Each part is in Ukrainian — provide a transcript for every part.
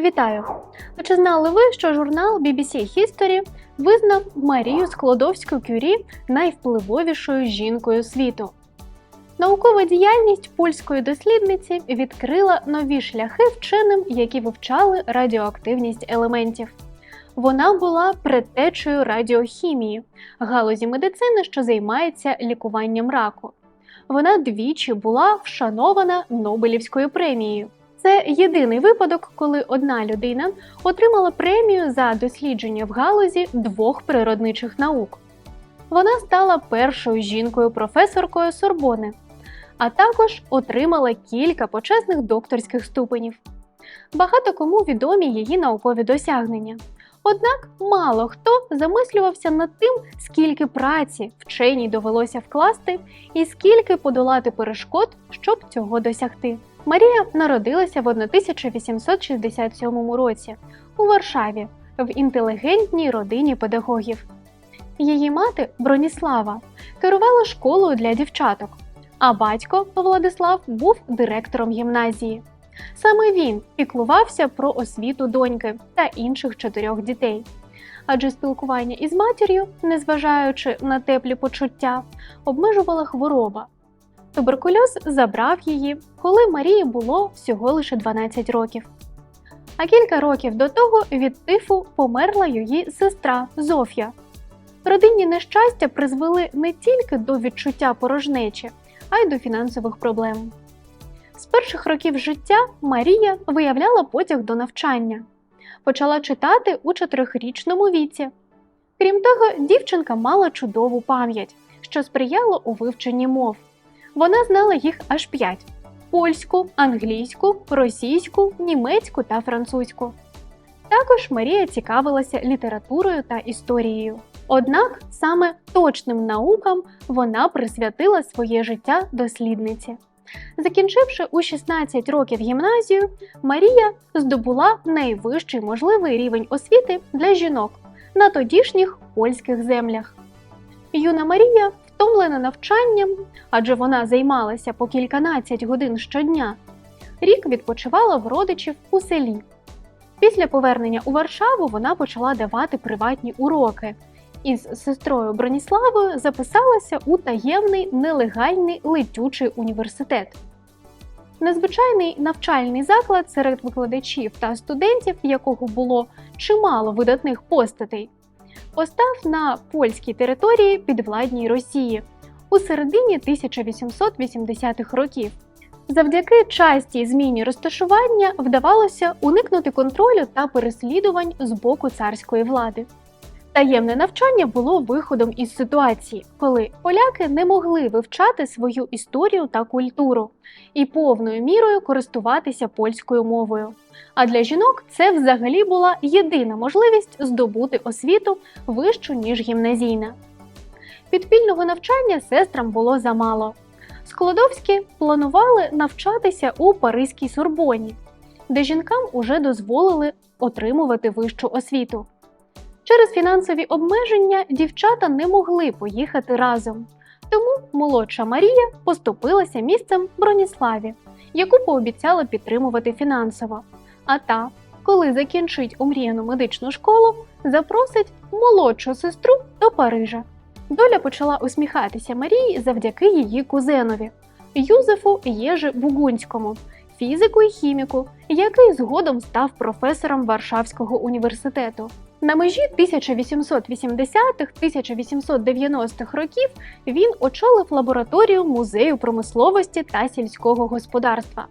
Вітаю! А Чи знали ви, що журнал BBC History визнав Марію Складовську Кюрі найвпливовішою жінкою світу? Наукова діяльність польської дослідниці відкрила нові шляхи вченим, які вивчали радіоактивність елементів. Вона була предтечею радіохімії, галузі медицини, що займається лікуванням раку. Вона двічі була вшанована Нобелівською премією. Це єдиний випадок, коли одна людина отримала премію за дослідження в галузі двох природничих наук. Вона стала першою жінкою-професоркою Сорбони, а також отримала кілька почесних докторських ступенів. Багато кому відомі її наукові досягнення. Однак мало хто замислювався над тим, скільки праці вченій довелося вкласти і скільки подолати перешкод, щоб цього досягти. Марія народилася в 1867 році у Варшаві в інтелігентній родині педагогів. Її мати Броніслава керувала школою для дівчаток, а батько Владислав був директором гімназії. Саме він піклувався про освіту доньки та інших чотирьох дітей. Адже спілкування із матір'ю, незважаючи на теплі почуття, обмежувала хвороба. Туберкульоз забрав її, коли Марії було всього лише 12 років. А кілька років до того від тифу померла її сестра Зофія. Родинні нещастя призвели не тільки до відчуття порожнечі, а й до фінансових проблем. З перших років життя Марія виявляла потяг до навчання, почала читати у чотирьохрічному віці. Крім того, дівчинка мала чудову пам'ять, що сприяло у вивченні мов. Вона знала їх аж п'ять: польську, англійську, російську, німецьку та французьку. Також Марія цікавилася літературою та історією. Однак саме точним наукам вона присвятила своє життя дослідниці. Закінчивши у 16 років гімназію, Марія здобула найвищий можливий рівень освіти для жінок на тодішніх польських землях. Юна Марія, втомлена навчанням, адже вона займалася по кільканадцять годин щодня, рік відпочивала в родичів у селі. Після повернення у Варшаву вона почала давати приватні уроки. Із сестрою Броніславою записалася у таємний нелегальний летючий університет. Незвичайний навчальний заклад серед викладачів та студентів, якого було чимало видатних постатей, постав на польській території підвладній Росії у середині 1880-х років. Завдяки частій зміні розташування вдавалося уникнути контролю та переслідувань з боку царської влади. Таємне навчання було виходом із ситуації, коли поляки не могли вивчати свою історію та культуру і повною мірою користуватися польською мовою. А для жінок це взагалі була єдина можливість здобути освіту вищу ніж гімназійна. Підпільного навчання сестрам було замало. Складовські планували навчатися у Паризькій Сорбоні, де жінкам уже дозволили отримувати вищу освіту. Через фінансові обмеження дівчата не могли поїхати разом, тому молодша Марія поступилася місцем Броніславі, яку пообіцяла підтримувати фінансово. А та, коли закінчить омріяну медичну школу, запросить молодшу сестру до Парижа. Доля почала усміхатися Марії завдяки її кузенові Юзефу Єжи Бугунському, фізику і хіміку, який згодом став професором Варшавського університету. На межі 1880-1890-х років він очолив лабораторію музею промисловості та сільського господарства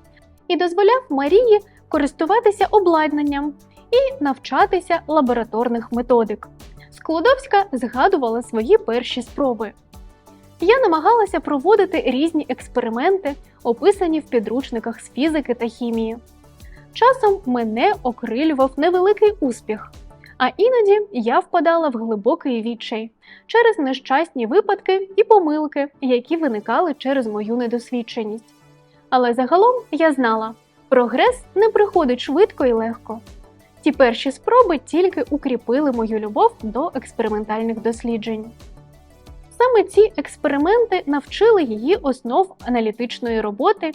і дозволяв Марії користуватися обладнанням і навчатися лабораторних методик. Склодовська згадувала свої перші спроби. Я намагалася проводити різні експерименти, описані в підручниках з фізики та хімії. Часом мене окрилював невеликий успіх, а іноді я впадала в глибокий відчай через нещасні випадки і помилки, які виникали через мою недосвідченість. Але загалом я знала, прогрес не приходить швидко і легко. Ті перші спроби тільки укріпили мою любов до експериментальних досліджень. Саме ці експерименти навчили її основ аналітичної роботи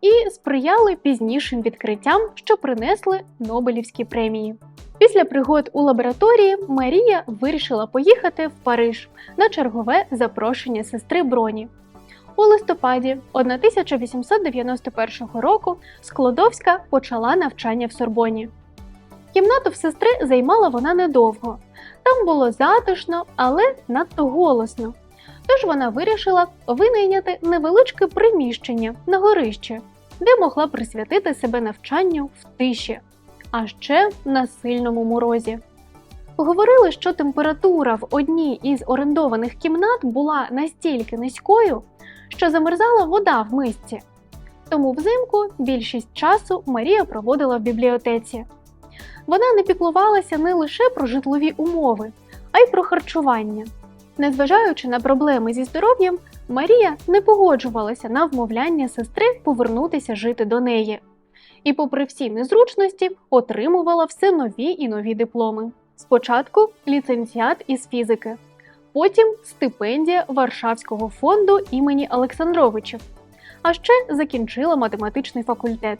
і сприяли пізнішим відкриттям, що принесли Нобелівські премії. Після пригод у лабораторії Марія вирішила поїхати в Париж на чергове запрошення сестри Броні. У листопаді 1891 року Склодовська почала навчання в Сорбоні. Кімнату в сестри займала вона недовго. Там було затишно, але надто голосно. Тож вона вирішила винайняти невеличке приміщення на горищі, де могла присвятити себе навчанню в тиші, а ще на сильному морозі. Говорили, що температура в одній із орендованих кімнат була настільки низькою, що замерзала вода в мисці. Тому взимку більшість часу Марія проводила в бібліотеці. Вона не піклувалася не лише про житлові умови, а й про харчування. Незважаючи на проблеми зі здоров'ям, Марія не погоджувалася на вмовляння сестри повернутися жити до неї. І, попри всі незручності, отримувала все нові і нові дипломи. Спочатку ліцензіат із фізики, потім стипендія Варшавського фонду імені Олександровичів, а ще закінчила математичний факультет.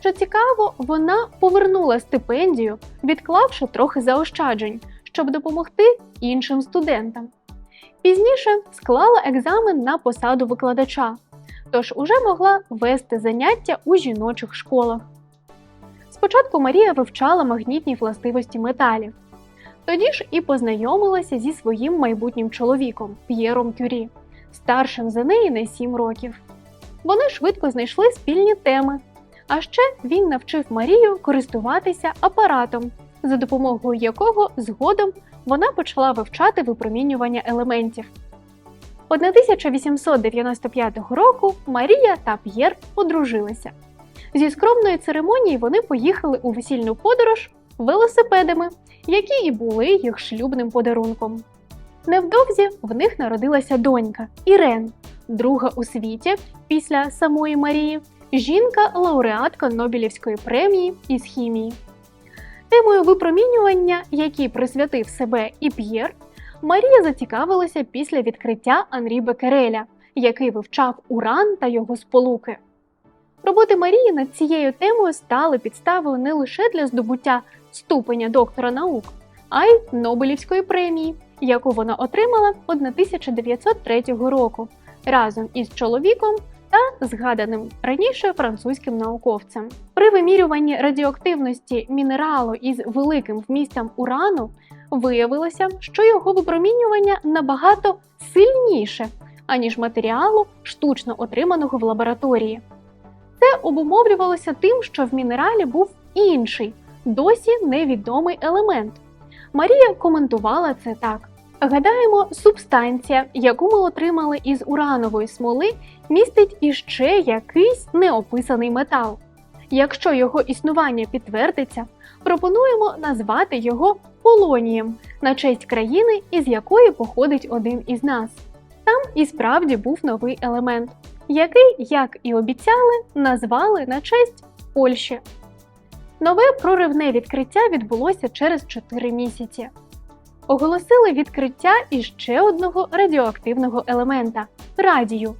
Що цікаво, вона повернула стипендію, відклавши трохи заощаджень, щоб допомогти іншим студентам. Пізніше склала екзамен на посаду викладача, тож уже могла вести заняття у жіночих школах. Спочатку Марія вивчала магнітні властивості металів, тоді ж і познайомилася зі своїм майбутнім чоловіком П'єром Кюрі, старшим за неї на 7 років. Вони швидко знайшли спільні теми. А ще він навчив Марію користуватися апаратом, за допомогою якого згодом вона почала вивчати випромінювання елементів. 1895 року Марія та П'єр одружилися. Зі скромної церемонії вони поїхали у весільну подорож велосипедами, які і були їх шлюбним подарунком. Невдовзі в них народилася донька Ірен, друга у світі після самої Марії, жінка лауреатка Нобелівської премії із хімії. Темою випромінювання, які присвятив себе і П'єр, Марія зацікавилася після відкриття Анрі Бекереля, який вивчав уран та його сполуки. Роботи Марії над цією темою стали підставою не лише для здобуття ступеня доктора наук, а й Нобелівської премії, яку вона отримала 1903 року разом із чоловіком та згаданим раніше французьким науковцем. При вимірюванні радіоактивності мінералу із великим вмістом урану виявилося, що його випромінювання набагато сильніше, аніж матеріалу, штучно отриманого в лабораторії. Це обумовлювалося тим, що в мінералі був інший, досі невідомий елемент. Марія коментувала це так. Гадаємо, субстанція, яку ми отримали із уранової смоли, містить іще якийсь неописаний метал. Якщо його існування підтвердиться, пропонуємо назвати його полонієм на честь країни, із якої походить один із нас. Там і справді був новий елемент, який, як і обіцяли, назвали на честь Польщі. Нове проривне відкриття відбулося через 4 місяці оголосили відкриття іще одного радіоактивного елемента радію.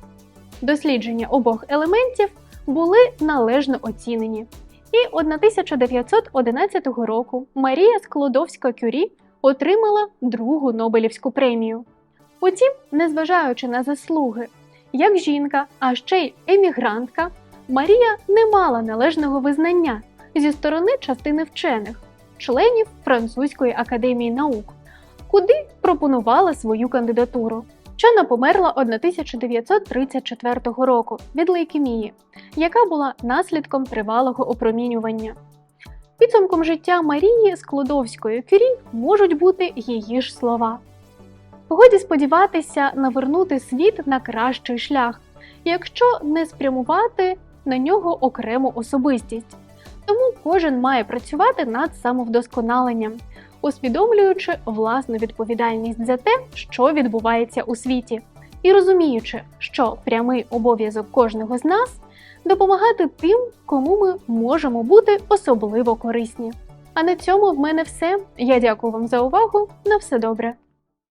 Дослідження обох елементів були належно оцінені. І 1911 року Марія Склодовська Кюрі отримала другу Нобелівську премію. Утім, незважаючи на заслуги, як жінка, а ще й емігрантка, Марія не мала належного визнання зі сторони частини вчених, членів Французької академії наук куди пропонувала свою кандидатуру. Вчена померла 1934 року від лейкемії, яка була наслідком тривалого опромінювання. Підсумком життя Марії Склодовської Кюрі можуть бути її ж слова. Годі сподіватися навернути світ на кращий шлях, якщо не спрямувати на нього окрему особистість. Тому кожен має працювати над самовдосконаленням, усвідомлюючи власну відповідальність за те, що відбувається у світі, і розуміючи, що прямий обов'язок кожного з нас допомагати тим, кому ми можемо бути особливо корисні. А на цьому в мене все. Я дякую вам за увагу. На все добре.